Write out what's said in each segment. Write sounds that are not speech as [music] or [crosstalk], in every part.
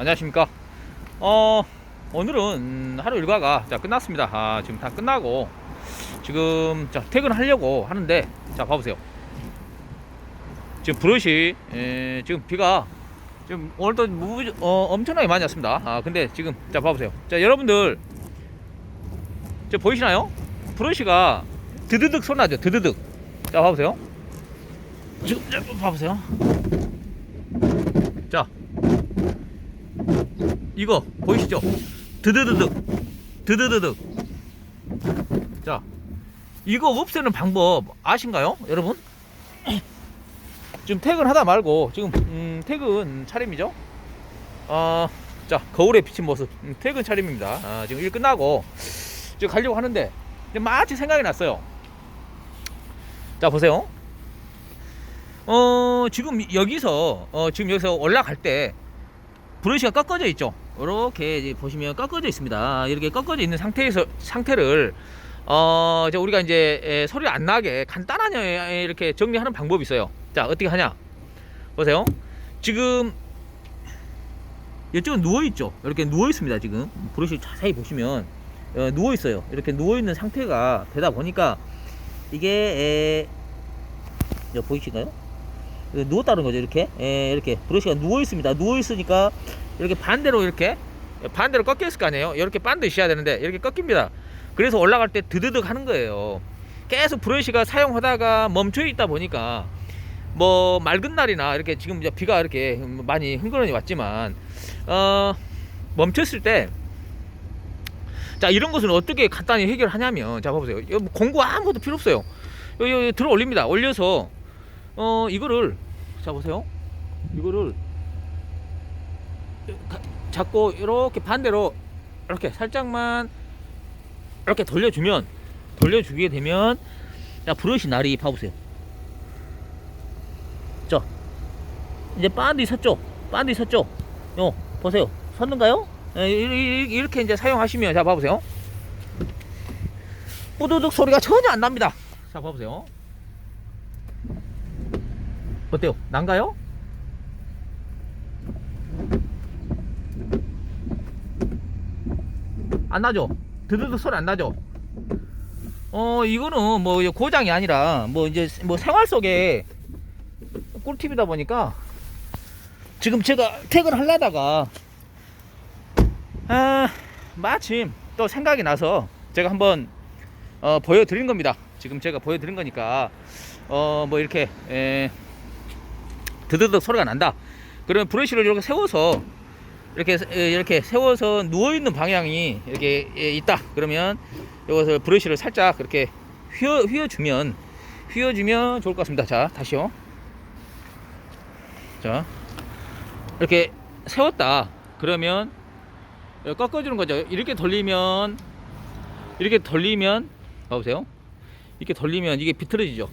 안녕하십니까. 어, 오늘은 하루 일과가 자, 끝났습니다. 아, 지금 다 끝나고 지금 자, 퇴근하려고 하는데 자, 봐보세요. 지금 브러시 에, 지금 비가 지금 오늘도 무, 어, 엄청나게 많이 왔습니다. 아, 근데 지금 자, 봐보세요. 자, 여러분들 저 보이시나요? 브러시가 드드득 소리 나죠? 드드득. 자, 봐보세요. 지금 자, 봐보세요. 자, 이거 보이시죠? 드드드득 드드드득 자 이거 없애는 방법 아신가요 여러분? 지금 퇴근하다 말고 지금 음, 퇴근 차림이죠? 어, 자 거울에 비친 모습. 음, 퇴근 차림입니다. 아, 지금 일 끝나고 지금 가려고 하는데 마치 생각이 났어요. 자 보세요. 어 지금 여기서 어, 지금 여기서 올라갈 때 브러쉬가 꺾어져 있죠. 이렇게 이제 보시면 꺾어져 있습니다. 이렇게 꺾어져 있는 상태에서 상태를 어 이제 우리가 이제 에, 소리 안 나게 간단하게 이렇게 정리하는 방법이 있어요. 자 어떻게 하냐? 보세요. 지금 이쪽은 누워 있죠. 이렇게 누워 있습니다. 지금 브러쉬 자세히 보시면 어, 누워 있어요. 이렇게 누워 있는 상태가 되다 보니까 이게 에, 보이시나요? 누웠다는 거죠 이렇게 예, 이렇게 브러쉬가 누워 있습니다 누워 있으니까 이렇게 반대로 이렇게 반대로 꺾여 있을 거 아니에요? 이렇게 반드시 해야 되는데 이렇게 꺾입니다. 그래서 올라갈 때 드드득 하는 거예요. 계속 브러쉬가 사용하다가 멈춰 있다 보니까 뭐 맑은 날이나 이렇게 지금 이제 비가 이렇게 많이 흥건히 왔지만 어 멈췄을 때 자 이런 것은 어떻게 간단히 해결하냐면 자 봐보세요. 뭐 공구 아무것도 필요 없어요. 여기, 들어 올립니다. 올려서 어 이거를 자 보세요. 이거를 가- 잡고 이렇게 반대로 이렇게 살짝만 이렇게 돌려주면 돌려주게 되면 자 브러쉬 날이 봐보세요. 자 이제 반디 섰죠? 반디 섰죠? 요 보세요. 섰는가요? 예, 이렇게 이제 사용하시면 자 봐보세요. 뿌두둑 소리가 전혀 안 납니다. 자 봐보세요. 어때요? 난가요? 안 나죠? 드드득 소리 안 나죠? 어 이거는 뭐 고장이 아니라 뭐 이제 뭐 생활 속에 꿀팁이다 보니까 지금 제가 퇴근하려다가 아 마침 또 생각이 나서 제가 한번 어, 보여드린 겁니다. 지금 제가 보여드린 거니까 어 뭐 이렇게 에, 드드득 소리가 난다. 그러면 브러쉬를 이렇게 세워서 이렇게 에, 이렇게 세워서 누워 있는 방향이 이렇게 에, 있다. 그러면 이것을 브러쉬를 살짝 그렇게 휘어 휘어주면 휘어주면 좋을 것 같습니다. 자 다시요. 자 이렇게 세웠다. 그러면 꺾어주는 거죠. 이렇게 돌리면 이렇게 돌리면 봐보세요. 이렇게 돌리면 이게 비틀어지죠.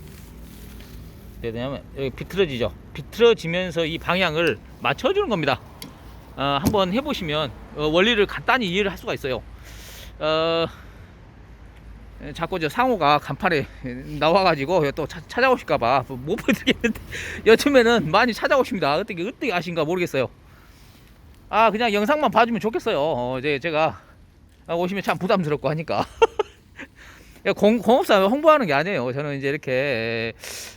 되냐면 여기 비틀어지죠. 비틀어지면서 이 방향을 맞춰주는 겁니다. 어, 한번 해보시면 어, 원리를 간단히 이해를 할 수가 있어요. 어, 에, 자꾸 저 상호가 간판에 나와가지고 또 차- 찾아오실까봐 못 보여드리겠는데 [laughs] 요즘에는 많이 찾아오십니다. 어떻게 어떻게 아신가 모르겠어요. 아 그냥 영상만 봐주면 좋겠어요. 어, 이제 제가 오시면 참 부담스럽고 하니까. [laughs] 야, 공, 공업사 홍보하는 게 아니에요. 저는 이제 이렇게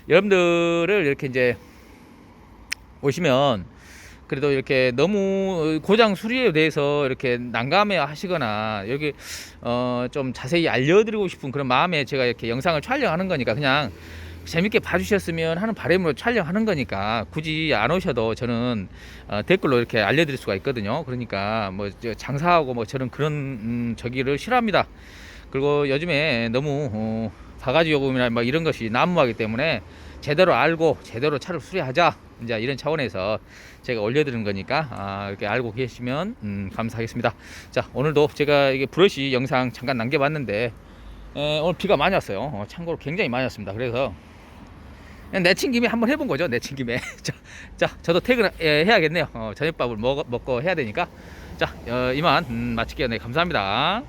여러분들을 이렇게 이제 오시면 그래도 이렇게 너무 고장 수리에 대해서 이렇게 난감해 하시거나 여기 어 좀 자세히 알려드리고 싶은 그런 마음에 제가 이렇게 영상을 촬영하는 거니까 그냥 재밌게 봐주셨으면 하는 바람으로 촬영하는 거니까 굳이 안 오셔도 저는 어, 댓글로 이렇게 알려드릴 수가 있거든요. 그러니까 뭐저 장사하고 뭐 저는 그런 음, 저기를 싫어합니다. 그리고 요즘에 너무 어, 바가지 요금이나 뭐 이런 것이 난무하기 때문에 제대로 알고 제대로 차를 수리하자 이제 이런 차원에서 제가 올려드리는 거니까 아, 이렇게 알고 계시면 음, 감사하겠습니다. 자 오늘도 제가 이게 브러쉬 영상 잠깐 남겨봤는데 에, 오늘 비가 많이 왔어요. 어, 참고로 굉장히 많이 왔습니다. 그래서 내친 김에 한번 해본 거죠. 내친 김에 [laughs] 자, 자 저도 퇴근 해야겠네요. 어, 저녁밥을 먹, 먹고 해야 되니까 자 어, 이만 음, 마칠게요. 네 감사합니다.